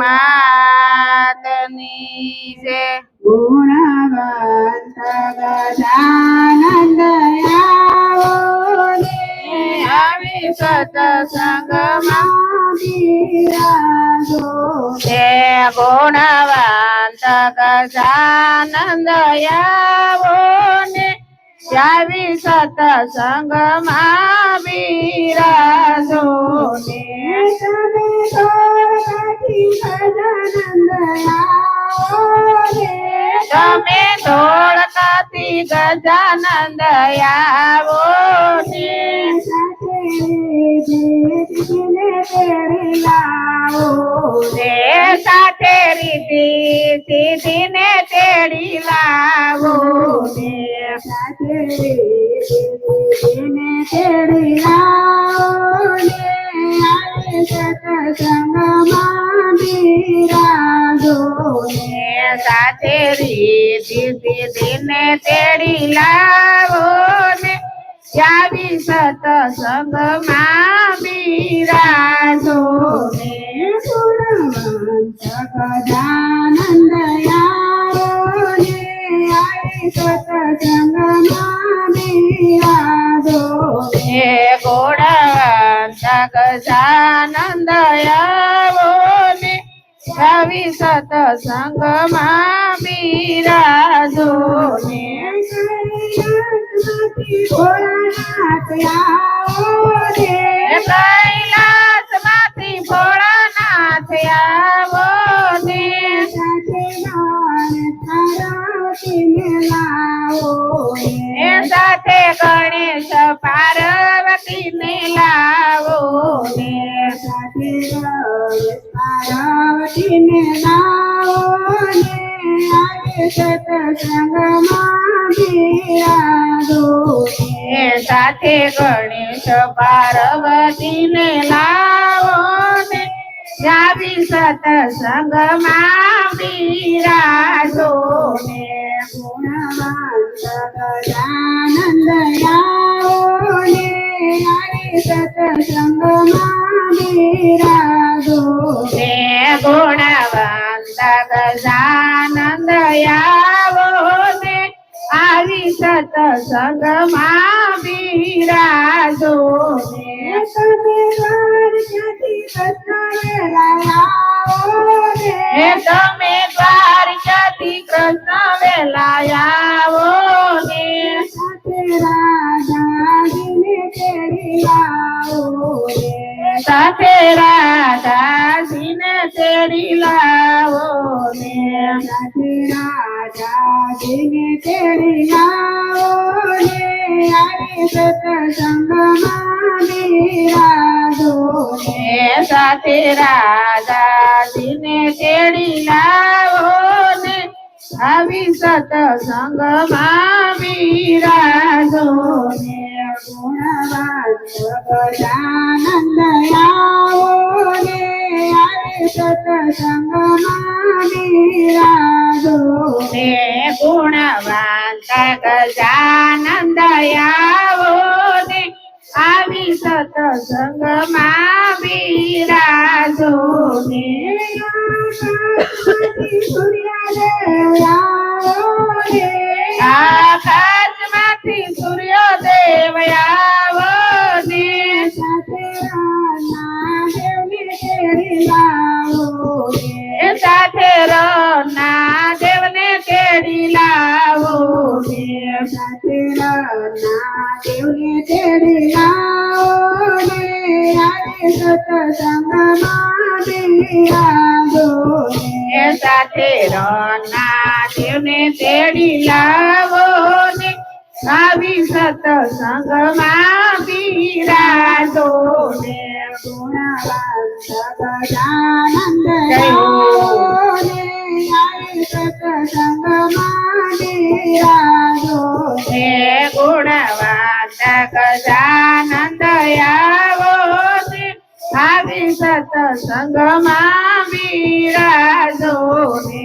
માતની છે ગુણવંત ગજાનંદ આવો ને આવી સતસંગમાં બિરાજો તે ગુણવંત ગજાનંદ આવો ને આવી સતસંગમાં બિરાજો ને તમે તમે ધોળકાથી ગજાનંદ આવો ને તે સાથે રીતિ સીધીને તેડી લાવો ને ને સાથે રીતિ સીધીને તેડી લાવો ને જાવી સતસંગમાં બિરાજો ને ગજાનંદ યારો ને આય સતસંગમાં બિરાજો હે ગોળવંત ગજાનંદ યારો ને આવી સતસંગમાં બિરાજો ને હે કૈલાસમાંથી ભોળાનાથ આવો ને. સાથે ગણેશ પાર્વતી ને લાવો ને. સાથે ગણેશ પાર્વતી ને લાવો ને. આવી સતસંગમાં બિરાજો ને ને સતસંગમાં બિરાજો ને હે તમે દ્વારકાથી કૃષ્ણ વેલા આવો ને. સાથે રાધાજીને તેડી લાવો ને. ને સાથે રાધાજીને તેડી લાવો ને આવી સતસંગમાં બિરાજો ને ને ગુણવંત ગજાનંદ આવો ને આવી સતસંગમાં બિરાજો સાથે રના દેવને તેડી લાવો ને આવી સતસંગમાં બિરાજો ને હે આવી સતસંગમાં બિરાજો ને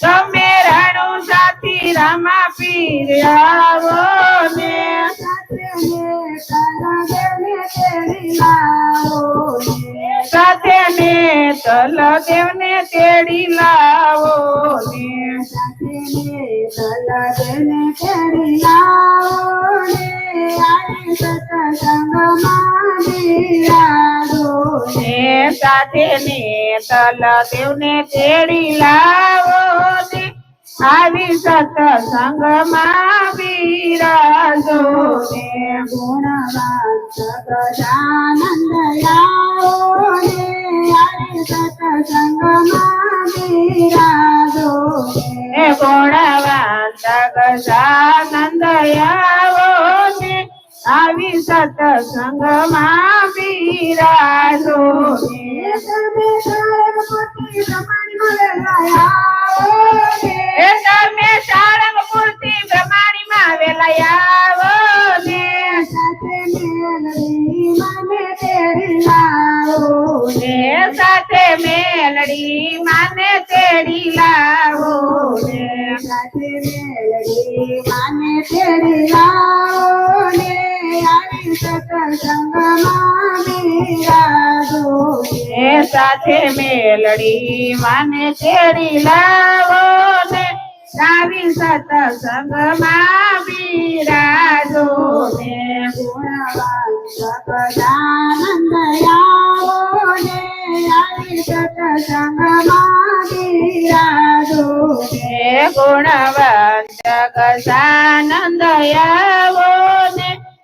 તમે રણુ સાથી રમા આવો ને સાથે લાવો ને તલ દેવને તેડી લાવો ને સાથે ને દલદેવને તેડી લાવો ને ને સાથે ને તેડી લાવો ને આવી સત્સંગમાં બિરાજો ને ગુણવાન સગજાનંદ આવો ને. આઈ સત્સંગમાં બિરાજો હે ગુણવંત ગજાનંદ આવો ને આવી સત્સંગમાં બિરાજો ને તમે સારંગ પોતી પ્રમાણમાં આવો ને હે તમે સાળંગપુરથી બ્રહ્માણીમાં વેલા આવો ને સાથે મેલડી મને તેડી લાવો ને સાથે મેલડી માને તેડી લાવો ને સાથે મેલડી માને તેડી સાથે મેલડી મને તેડી લાવો ને. આવી સત્સંગમાં બિરાજો ને. ગુણવાન સગજાનંદ આવો ને આવી સત્સંગમાં બિરાજો હે ગુણવાન ગજાનંદ આવો ને.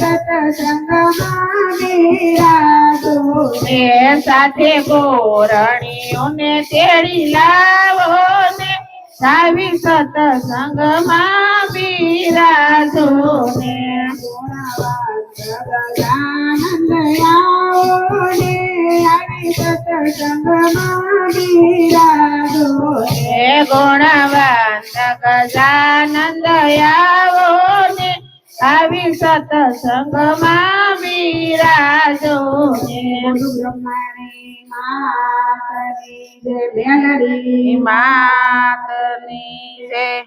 સત્સંગમાં ને સાથે ગોરણીઓને તેડી લાવો ને આવી સત્સંગમાં ને ગુણવાન આવો ને સત્સંગમાં બિરાજો હે ગુણવંત ગજાનંદ આવો ને આવી બિરાજો માતની જય. મેલડી માતની જય.